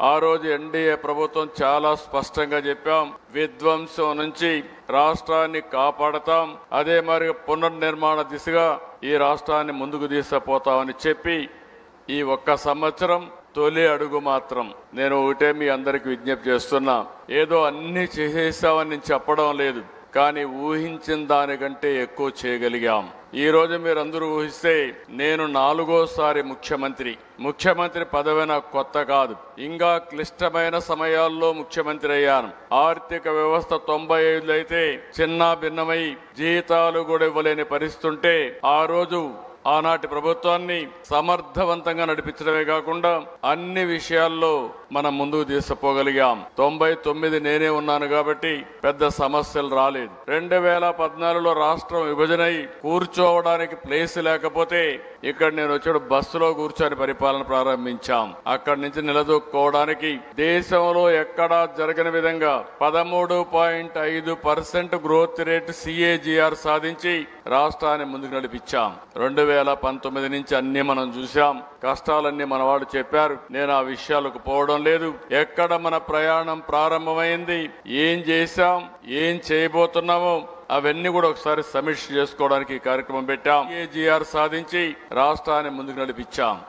ఆ రోజు ఎన్డీఏ ప్రభుత్వం చాలా స్పష్టంగా చెప్పాం విధ్వంసం నుంచి రాష్ట్రాన్ని కాపాడతాం అదే మరి పునర్నిర్మాణ దిశగా ఈ రాష్ట్రాన్ని ముందుకు తీసుకుపోతామని చెప్పి ఈ ఒక్క సంవత్సరం తొలి అడుగు మాత్రం. నేను ఒకటే మీ అందరికి విజ్ఞప్తి చేస్తున్నా. ఏదో అన్ని చేసేసామని నేను చెప్పడం లేదు. కానీ ఊహించిన దానికంటే ఎక్కువ చేయగలిగాం. ఈ రోజు మీరందరూ ఊహిస్తే నేను నాలుగోసారి ముఖ్యమంత్రి. ముఖ్యమంత్రి పదవి నాకు కొత్త కాదు. ఇంకా క్లిష్టమైన సమయాల్లో ముఖ్యమంత్రి అయ్యాను. ఆర్థిక వ్యవస్థ తొంభై ఐదు అయితే చిన్న భిన్నమై జీతాలు కూడా ఇవ్వలేని పరిస్థితుంటే ఆ రోజు ఆనాటి ప్రభుత్వాన్ని సమర్థవంతంగా నడిపించడమే కాకుండా అన్ని విషయాల్లో మనం ముందుకు తీసుకుపోగలిగాం. తొంభై తొమ్మిది నేనే ఉన్నాను కాబట్టి పెద్ద సమస్యలు రాలేదు. రెండు వేల పద్నాలుగులో రాష్ట్రం విభజనై కూర్చోవడానికి ప్లేస్ లేకపోతే ఇక్కడ నేను వచ్చాడు బస్సులో కూర్చొని పరిపాలన ప్రారంభించాం. అక్కడి నుంచి నిలదొక్కుకోవడానికి దేశంలో ఎక్కడా జరగని విధంగా పదమూడు పాయింట్ ఐదు పర్సెంట్ గ్రోత్ రేట్ సిఏజిఆర్ సాధించి రాష్ట్రాన్ని ముందుకు నడిపించాం. రెండు వేల పంతొమ్మిది నుంచి అన్ని మనం చూసాం కష్టాలన్నీ మన వాళ్ళు చెప్పారు. నేను ఆ విషయాలకు పోవడం లేదు. ఎక్కడ మన ప్రయాణం ప్రారంభమైంది? ఏం చేశాం? ఏం చేయబోతున్నామో? అవన్నీ కూడా ఒకసారి సమీక్ష చేసుకోవడానికి కార్యక్రమం పెట్టాం. ఏజీఆర్ సాధించి రాష్ట్రాన్ని ముందుకు నడిపించాం.